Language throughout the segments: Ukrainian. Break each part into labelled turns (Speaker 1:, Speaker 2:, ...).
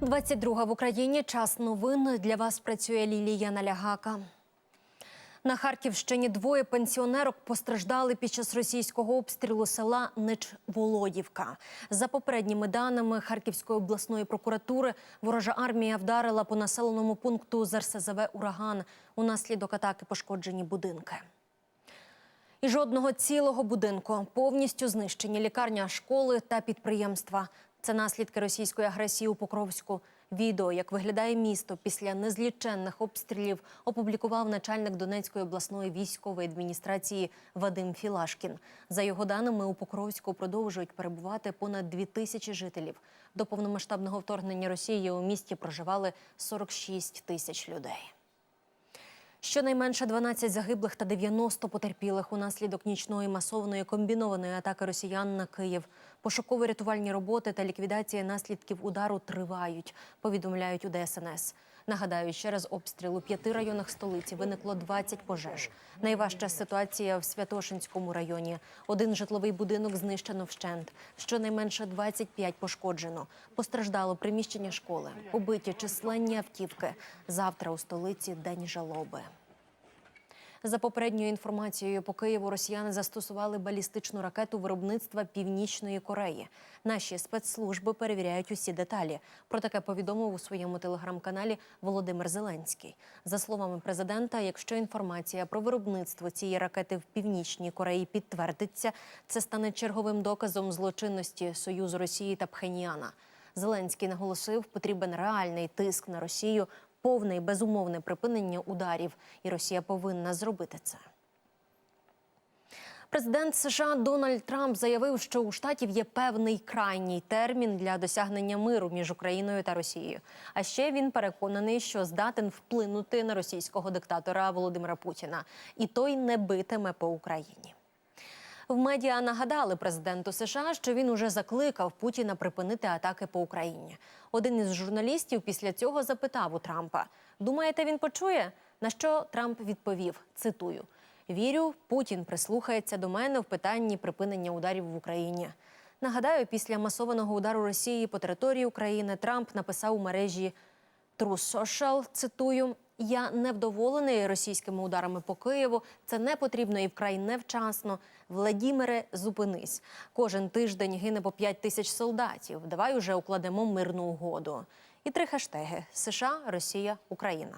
Speaker 1: 22 в Україні. Час новин. Для вас працює Лілія Налягака. На Харківщині двоє пенсіонерок постраждали під час російського обстрілу села Нечволодівка. За попередніми даними Харківської обласної прокуратури, ворожа армія вдарила по населеному пункту з РСЗВ Ураган. Унаслідок атаки пошкоджені будинки. І жодного цілого будинку повністю знищені лікарня, школи та підприємства. Це наслідки російської агресії у Покровську. Відео, як виглядає місто після незліченних обстрілів, опублікував начальник Донецької обласної військової адміністрації Вадим Філашкін. За його даними, у Покровську продовжують перебувати понад дві тисячі жителів. До повномасштабного вторгнення Росії у місті проживали 46 тисяч людей. Щонайменше 12 загиблих та 90 потерпілих унаслідок нічної масованої комбінованої атаки росіян на Київ. Пошуково-рятувальні роботи та ліквідація наслідків удару тривають, повідомляють у ДСНС. Нагадаю, через обстріл у п'яти районах столиці виникло 20 пожеж. Найважча ситуація в Святошинському районі. Один житловий будинок знищено вщент. Щонайменше 25 пошкоджено. Постраждало приміщення школи, побиті численні автівки. Завтра у столиці день жалоби. За попередньою інформацією, по Києву росіяни застосували балістичну ракету виробництва Північної Кореї. Наші спецслужби перевіряють усі деталі. Про таке повідомив у своєму телеграм-каналі Володимир Зеленський. За словами президента, якщо інформація про виробництво цієї ракети в Північній Кореї підтвердиться, це стане черговим доказом злочинності Союзу Росії та Пхеньяна. Зеленський наголосив, потрібен реальний тиск на Росію повне і безумовне припинення ударів, і Росія повинна зробити це. Президент США Дональд Трамп заявив, що у штатів є певний крайній термін для досягнення миру між Україною та Росією. А ще він переконаний, що здатен вплинути на російського диктатора Володимира Путіна, і той не битиме по Україні. В медіа нагадали президенту США, що він уже закликав Путіна припинити атаки по Україні. Один із журналістів після цього запитав у Трампа: Думаєте, він почує? На що Трамп відповів: цитую: Вірю, Путін прислухається до мене в питанні припинення ударів в Україні. Нагадаю, після масованого удару Росії по території України Трамп написав у мережі True Social, цитую. Я невдоволений російськими ударами по Києву. Це не потрібно і вкрай невчасно. Владімире, зупинись. Кожен тиждень гине по 5 тисяч солдатів. Давай уже укладемо мирну угоду. І три хештеги: США, Росія, Україна.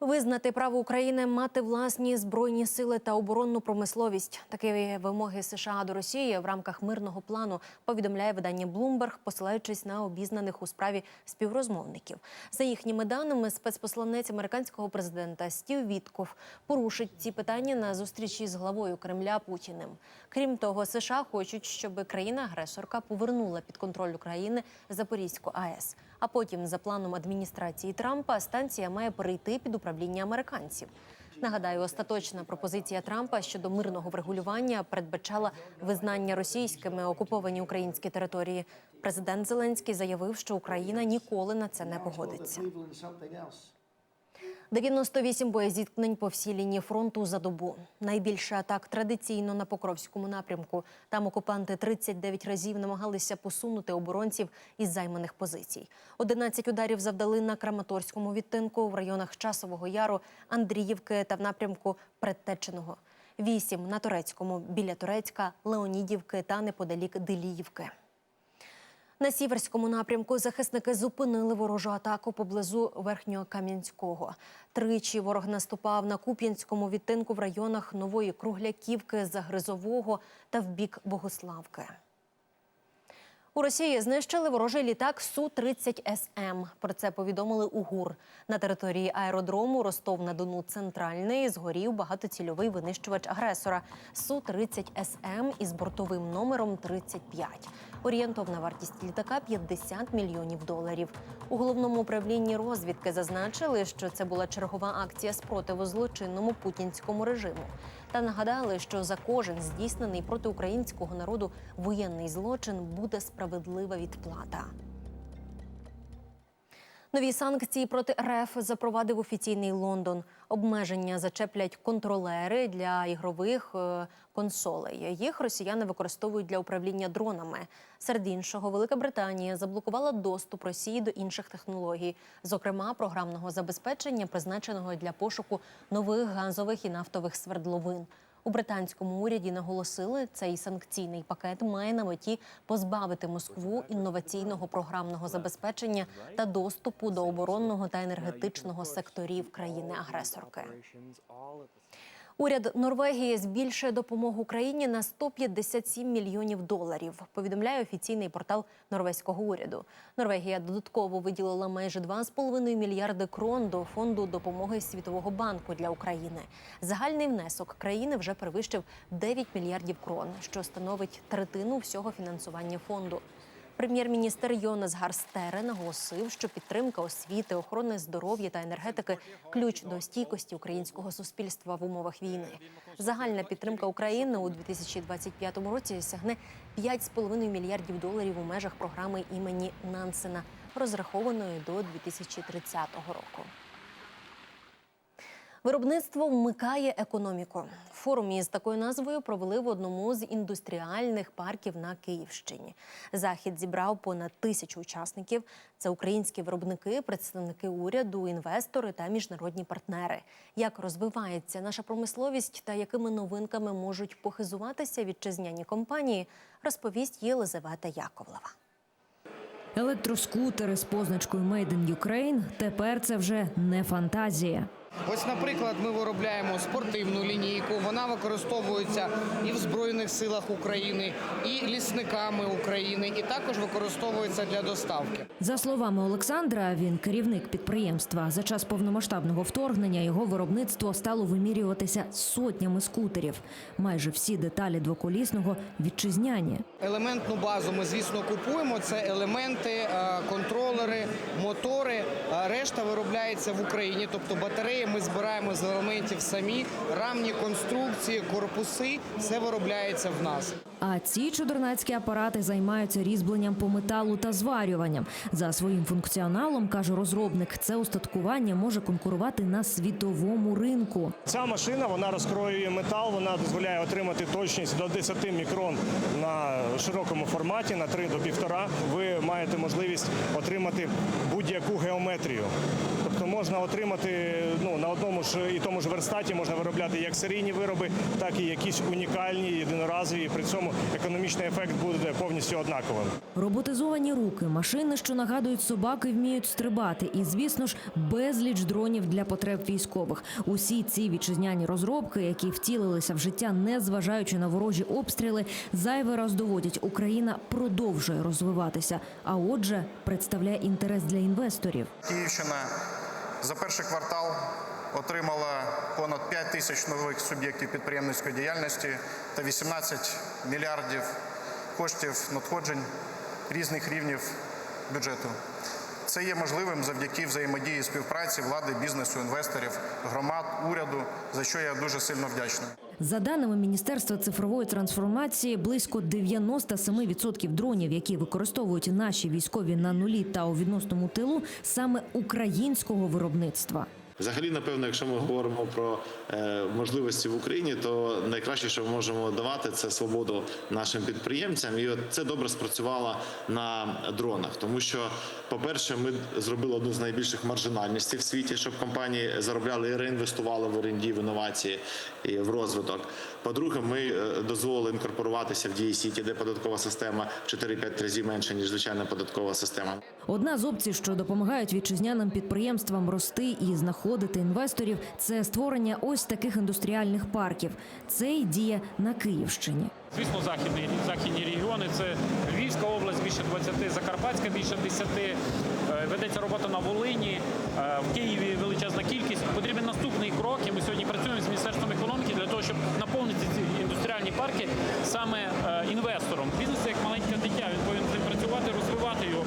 Speaker 1: Визнати право України мати власні збройні сили та оборонну промисловість. Такі вимоги США до Росії в рамках мирного плану повідомляє видання Bloomberg, посилаючись на обізнаних у справі співрозмовників. За їхніми даними, спецпосланець американського президента Стів Вітков порушить ці питання на зустрічі з главою Кремля Путіним. Крім того, США хочуть, щоб країна-агресорка повернула під контроль України Запорізьку АЕС. А потім, за планом адміністрації Трампа, станція має перейти під управління американців. Нагадаю, остаточна пропозиція Трампа щодо мирного врегулювання передбачала визнання російськими окуповані українські території. Президент Зеленський заявив, що Україна ніколи на це не погодиться. 98 боєзіткнень по всій лінії фронту за добу. Найбільше атак традиційно на Покровському напрямку. Там окупанти 39 разів намагалися посунути оборонців із займаних позицій. 11 ударів завдали на Краматорському відтинку в районах Часового Яру, Андріївки та в напрямку Предтеченого. Вісім на Турецькому біля Турецька, Леонідівки та неподалік Деліївки. На сіверському напрямку захисники зупинили ворожу атаку поблизу верхнього Кам'янського. Тричі ворог наступав на Куп'янському відтинку в районах Нової Кругляківки, Загризового та в бік Богославки. У Росії знищили ворожий літак Су-30 СМ. Про це повідомили у ГУР. На території аеродрому Ростов-на-Дону Центральний згорів багатоцільовий винищувач агресора Су-30 СМ із бортовим номером 35. Орієнтовна вартість літака 50 мільйонів доларів. У головному управлінні розвідки зазначили, що це була чергова акція спротиву злочинному путінському режиму. Та нагадали, що за кожен здійснений проти українського народу воєнний злочин буде справедлива відплата. Нові санкції проти РФ запровадив офіційний Лондон. Обмеження зачеплять контролери для ігрових е, консолей. Їх росіяни використовують для управління дронами. Серед іншого, Велика Британія заблокувала доступ Росії до інших технологій, зокрема програмного забезпечення, призначеного для пошуку нових газових і нафтових свердловин. У британському уряді наголосили, цей санкційний пакет має на меті позбавити Москву інноваційного програмного забезпечення та доступу до оборонного та енергетичного секторів країни-агресорки. Уряд Норвегії збільшує допомогу Україні на 157 мільйонів доларів. Повідомляє офіційний портал норвезького уряду. Норвегія додатково виділила майже 2,5 мільярди крон до фонду допомоги Світового банку для України. Загальний внесок країни вже перевищив 9 мільярдів крон, що становить третину всього фінансування фонду. Прем'єр-міністр Йонас Гарстере наголосив, що підтримка освіти, охорони здоров'я та енергетики ключ до стійкості українського суспільства в умовах війни. Загальна підтримка України у 2025 році сягне 5,5 мільярдів доларів у межах програми імені Нансена, розрахованої до 2030 року. Виробництво вмикає економіку. Форум із такою назвою провели в одному з індустріальних парків на Київщині. Захід зібрав понад тисячу учасників. Це українські виробники, представники уряду, інвестори та міжнародні партнери. Як розвивається наша промисловість та якими новинками можуть похизуватися вітчизняні компанії, розповість Єлизавета Яковлева.
Speaker 2: Електроскутери з позначкою Made in Ukraine – тепер це вже не фантазія.
Speaker 3: Ось, наприклад, ми виробляємо спортивну лінійку. Вона використовується і в Збройних силах України, і лісниками України, і також використовується для доставки.
Speaker 2: За словами Олександра, він керівник підприємства. За час повномасштабного вторгнення його виробництво стало вимірюватися сотнями скутерів. Майже всі деталі двоколісного вітчизняні.
Speaker 3: Елементну базу ми, звісно, купуємо. Це елементи, е, контролери, мотори. Е, Решта виробляється в Україні, тобто батареї ми збираємо з елементів самі, рамні конструкції, корпуси все виробляється в нас.
Speaker 2: А ці чудернацькі апарати займаються різьбленням по металу та зварюванням. За своїм функціоналом, каже розробник, це устаткування може конкурувати на світовому ринку.
Speaker 4: Ця машина вона розкроює метал, вона дозволяє отримати точність до 10 мікрон на широкому форматі, на 3 до 1,5. Ви маєте можливість отримати будь-яку геометрію. Можна отримати ну, на одному ж і тому ж верстаті можна виробляти як серійні вироби, так і якісь унікальні, єдиноразові. І При цьому економічний ефект буде повністю однаковим.
Speaker 2: Роботизовані руки, машини, що нагадують собаки, вміють стрибати, і звісно ж безліч дронів для потреб військових. Усі ці вітчизняні розробки, які втілилися в життя, не зважаючи на ворожі обстріли, зайвий раз доводять, Україна продовжує розвиватися. А отже, представляє інтерес для інвесторів.
Speaker 5: Київщина за перший квартал отримала понад 5 тисяч нових суб'єктів підприємницької діяльності та 18 мільярдів коштів надходжень різних рівнів бюджету. Це є можливим завдяки взаємодії співпраці влади, бізнесу, інвесторів, громад, уряду, за що я дуже сильно вдячний.
Speaker 2: За даними Міністерства цифрової трансформації, близько 97% дронів, які використовують наші військові на нулі та у відносному тилу, саме українського виробництва.
Speaker 6: Взагалі, напевно, якщо ми говоримо про е, можливості в Україні, то найкраще, що ми можемо давати, це свободу нашим підприємцям. І от це добре спрацювало на дронах, тому що, по-перше, ми зробили одну з найбільших маржинальностей в світі, щоб компанії заробляли і реінвестували в R&D, в інновації і в розвиток. По-друге, ми е, дозволили інкорпоруватися в DSC, де податкова система в 4-5 разів менша ніж звичайна податкова система.
Speaker 2: Одна з опцій, що допомагають вітчизняним підприємствам рости і знаходити інвесторів, це створення ось таких індустріальних парків. Це і діє на Київщині.
Speaker 7: Звісно, західні, західні регіони це Львівська область більше 20, Закарпатська більше 10, е, ведеться робота на Волині, е, в Києві величезна кількість. Потрібен наступний крок, і ми сьогодні працюємо з Міністерством економіки для того, щоб наповнити ці індустріальні парки саме е, інвестором. Бізнес це як маленьке дитя, він повинен працювати, розвивати його,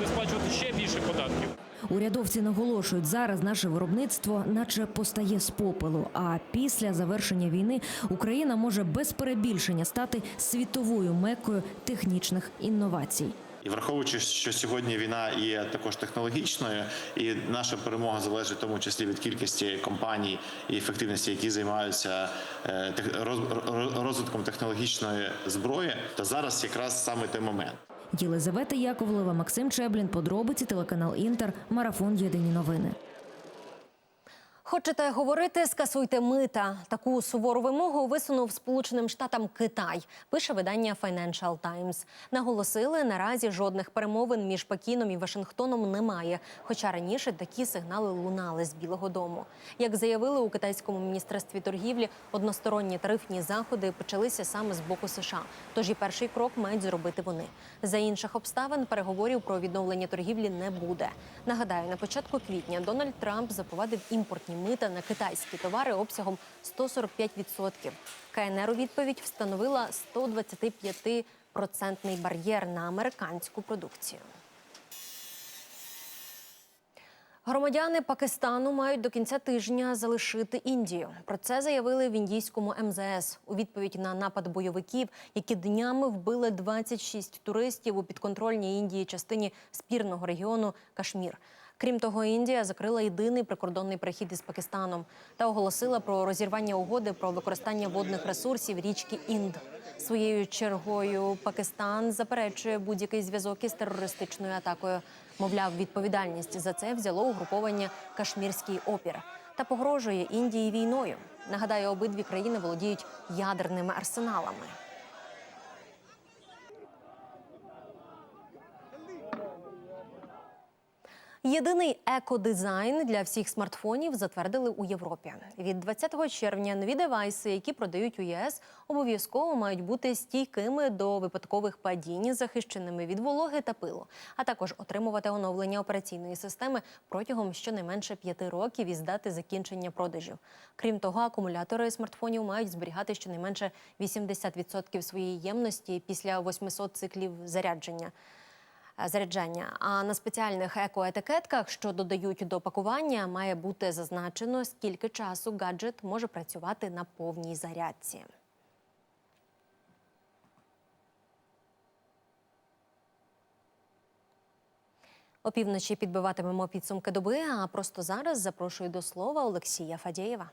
Speaker 7: він сплачувати ще більше податків.
Speaker 2: Урядовці наголошують, зараз наше виробництво наче постає з попелу. А після завершення війни Україна може без перебільшення стати світовою мекою технічних інновацій.
Speaker 6: І враховуючи, що сьогодні війна є також технологічною, і наша перемога залежить в тому числі від кількості компаній і ефективності, які займаються е, розвитком технологічної зброї, то зараз якраз саме той момент.
Speaker 2: Єлизавета Яковлева, Максим Чеблін, подробиці, телеканал Інтер, марафон Єдині новини.
Speaker 1: Хочете говорити, скасуйте мита. Таку сувору вимогу висунув Сполученим Штатам Китай. Пише видання Financial Times. Наголосили, наразі жодних перемовин між Пекіном і Вашингтоном немає. Хоча раніше такі сигнали лунали з Білого Дому. Як заявили у китайському міністерстві торгівлі, односторонні тарифні заходи почалися саме з боку США. Тож і перший крок мають зробити вони. За інших обставин переговорів про відновлення торгівлі не буде. Нагадаю, на початку квітня Дональд Трамп запровадив імпортні мита на китайські товари обсягом 145%. КНР у відповідь встановила 125% бар'єр на американську продукцію. Громадяни Пакистану мають до кінця тижня залишити Індію. Про це заявили в індійському МЗС у відповідь на напад бойовиків, які днями вбили 26 туристів у підконтрольній Індії частині спірного регіону Кашмір. Крім того, Індія закрила єдиний прикордонний перехід із Пакистаном та оголосила про розірвання угоди про використання водних ресурсів річки Інд. Своєю чергою Пакистан заперечує будь-який зв'язок із терористичною атакою. Мовляв, відповідальність за це взяло угруповання Кашмірський опір та погрожує Індії війною. Нагадаю, обидві країни володіють ядерними арсеналами. Єдиний екодизайн для всіх смартфонів затвердили у Європі. Від 20 червня нові девайси, які продають у ЄС, обов'язково мають бути стійкими до випадкових падінь, захищеними від вологи та пилу, а також отримувати оновлення операційної системи протягом щонайменше п'яти років із дати закінчення продажів. Крім того, акумулятори смартфонів мають зберігати щонайменше 80% своєї ємності після 800 циклів зарядження заряджання. А на спеціальних екоетикетках, що додають до пакування, має бути зазначено, скільки часу гаджет може працювати на повній зарядці. Опівночі підбиватимемо підсумки доби. А просто зараз запрошую до слова Олексія Фадєєва.